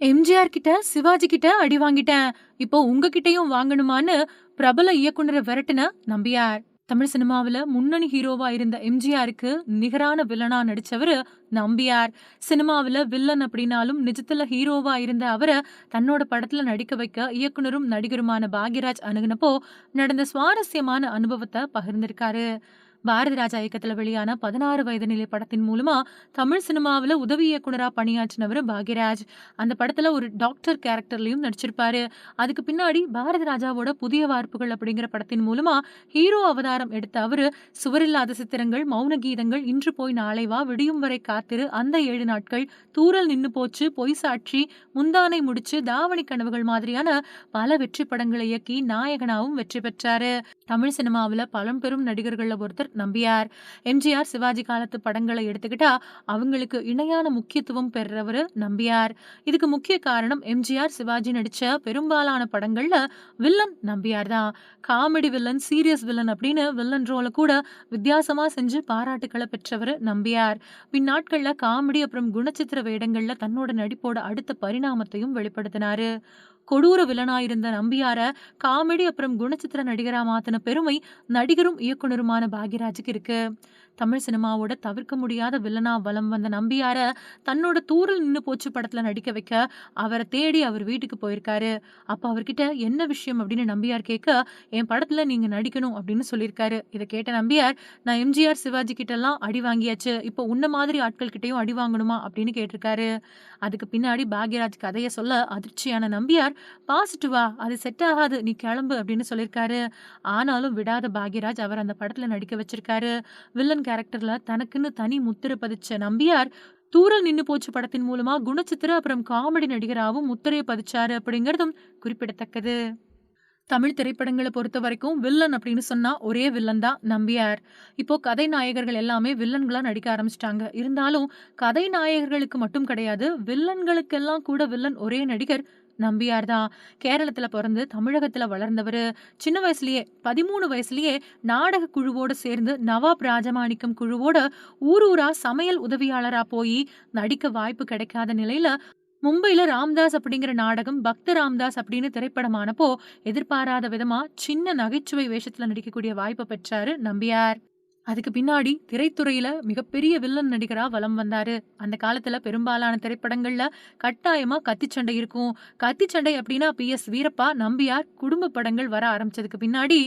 எம்ஜிஆர் கிட்ட, சிவாஜி கிட்ட அடி வாங்கிட்டேன். இப்போ உங்ககிட்டயும் வாங்கணுமான்னு பிரபல இயக்குனர விரட்டுன நம்பியார். தமிழ் சினிமாவுல முன்னணி ஹீரோவா இருந்த எம்ஜிஆருக்கு நிகரான வில்லனா நடிச்சவரு நம்பியார். சினிமாவுல வில்லன் அப்படின்னாலும் நிஜத்துல ஹீரோவா இருந்த அவரை தன்னோட படத்துல நடிக்க வைக்க இயக்குனரும், நடிகருமான பாக்யராஜ் அணுகுனப்போ நடந்த சுவாரஸ்யமான அனுபவத்தை பகிர்ந்திருக்காரு. பாரதி ராஜா இயக்கத்தில் வெளியான 16 வயது நிலை படத்தின் மூலமா தமிழ் சினிமாவில் உதவி இயக்குனரா பணியாற்றினவர் பாக்யராஜ். அந்த படத்துல ஒரு டாக்டர் கேரக்டர்லையும் நடிச்சிருப்பாரு. அதுக்கு பின்னாடி பாரதி ராஜாவோட புதிய வார்ப்புகள் அப்படிங்கிற படத்தின் மூலமா ஹீரோ அவதாரம் எடுத்த அவரு, சுவரில்லாத சித்திரங்கள், மௌன கீதங்கள், இன்று போய் நாளை வா, விடியும் வரை காத்திரு, அந்த ஏழு நாட்கள், தூரல் நின்னு போச்சு, பொய் சாட்சி, முந்தானை முடிச்சு, தாவணி கனவுகள் மாதிரியான பல வெற்றி படங்களை இயக்கி நாயகனாகவும் வெற்றி பெற்றாரு. தமிழ் சினிமாவில் பழம்பெரும் நடிகர்களில் ஒருத்தர் நம்பியார். எம்ஜிஆர், சிவாஜி காலத்து படங்களை எடுத்துக்கிட்டா அவங்களுக்கு இணையான முக்கியத்துவம் பெறவர் நம்பியார். இதுக்கு முக்கிய காரணம் எம்ஜிஆர், சிவாஜி நடிச்ச பெரும்பாலான படங்கள்ல வில்லன் நம்பியார் தான். காமெடி வில்லன், சீரியஸ் வில்லன் அப்படின்னு வில்லன் ரோல கூட வித்தியாசமா செஞ்சு பாராட்டுக்களை பெற்றவரு நம்பியார். பின்னாட்கள்ல காமெடி அப்புறம் குணச்சித்திர வேடங்கள்ல தன்னோட நடிப்போட அடுத்த பரிணாமத்தையும் வெளிப்படுத்தினாரு. கொடூர வில்லனாயிருந்த நம்பியார காமெடி அப்புறம் குணச்சித்திர நடிகரா மாத்துன பெருமை நடிகரும், இயக்குனருமான பாக்யராஜுக்கு இருக்கு. தமிழ் சினிமாவோட தவிர்க்க முடியாத வில்லனா வலம் வந்த நம்பியார தன்னோட தூரில் நின்று போச்சு படத்துல நடிக்க வைக்க அவரை தேடி அவர் வீட்டுக்கு போயிருக்காரு. அப்ப அவர்கிட்ட என்ன விஷயம் அப்படின்னு நம்பியார் கேட்க, என் படத்துல நீங்க நடிக்கணும் அப்படின்னு சொல்லியிருக்காரு. இதை கேட்ட நம்பியார், நான் எம்ஜிஆர், சிவாஜி கிட்டலாம் அடி வாங்கியாச்சு. இப்போ உன்ன மாதிரி ஆட்கள் கிட்டையும் அடி வாங்கணுமா அப்படின்னு கேட்டிருக்காரு. அதுக்கு பின்னாடி பாக்யராஜ் கதையை சொல்ல அதிர்ச்சியான நம்பியார், பாசிட்டிவா அது செட் ஆகாது நீ கிளம்பு அப்படின்னு சொல்லியிருக்காரு. ஆனாலும் விடாத பாக்யராஜ் அவர் அந்த படத்துல நடிக்க வச்சிருக்காரு. வில்லன் கேரக்டர்ல தனக்குன்னு தனி முத்திர பதிச்ச நம்பியார், தூரல் நின்னு போச்சு படத்தின் மூலமா குணச்சித்திர அப்புறம் காமெடி நடிகராகவும் முத்திரையை பதிச்சாரு அப்படிங்கிறதும் குறிப்பிடத்தக்கது. தமிழ் திரைப்படங்களை பொறுத்த வரைக்கும் வில்லன் அப்படின்னு சொன்னா ஒரே வில்லன் தான் நம்பியார். இப்போ கதை நாயகர்கள் எல்லாமே வில்லன்களா நடிக்க ஆரம்பிச்சிட்டாங்க இருந்தாலும் கதை நாயகர்களுக்கு மட்டும் கிடையாது, வில்லன்களுக்கெல்லாம் கூட வில்லன் ஒரே நடிகர் நம்பியார் தான். கேரளத்துல பொறந்து தமிழகத்துல வளர்ந்தவரு. சின்ன வயசுலயே 13 வயசுலயே நாடக குழுவோட சேர்ந்து நவாப் ராஜமாணிக்கம் குழுவோட ஊர் ஊரா சமையல் உதவியாளரா போயி நடிக்க வாய்ப்பு கிடைக்காத நிலையில மும்பையில ராம்தாஸ் அப்படிங்கிற நாடகம் பக்த ராம்தாஸ் அப்படின்னு திரைப்படமானப்போ எதிர்பாராத விதமா சின்ன நகைச்சுவை வேஷத்துல நடிக்கக்கூடிய வாய்ப்பை பெற்றாரு நம்பியார். அதுக்கு பின்னாடி திரைத்துறையில மிகப்பெரிய வில்லன் நடிகரா வலம் வந்தாரு. அந்த காலத்துல பெரும்பாலான திரைப்படங்கள்ல கட்டாயமா கத்திச்சண்டை இருக்கும். கத்திச்சண்டை அப்படின்னா பி. எஸ். வீரப்பா, நம்பியார் குடும்ப படங்கள் வர ஆரம்பிச்சதுக்கு பின்னாடி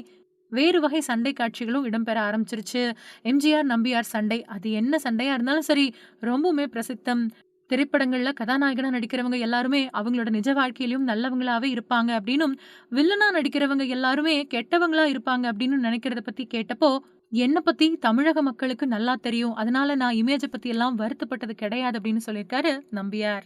வேறு வகை சண்டை காட்சிகளும் இடம்பெற ஆரம்பிச்சிருச்சு. எம்ஜிஆர், நம்பியார் சண்டை அது என்ன சண்டையா இருந்தாலும் சரி ரொம்பவுமே பிரசித்தம். திரைப்படங்கள்ல கதாநாயகனா நடிக்கிறவங்க எல்லாருமே அவங்களோட நிஜ வாழ்க்கையிலும் நல்லவங்களாவே இருப்பாங்க அப்படின்னும், வில்லனா நடிக்கிறவங்க எல்லாருமே கெட்டவங்களா இருப்பாங்க அப்படின்னு நினைக்கிறத பத்தி கேட்டப்போ, என்ன பத்தி தமிழக மக்களுக்கு நல்லா தெரியும். அதனால நான் இமேஜை பத்தி எல்லாம் வருத்தப்பட்டது கிடையாது அப்படின்னு சொல்லியிருக்காரு நம்பியார்.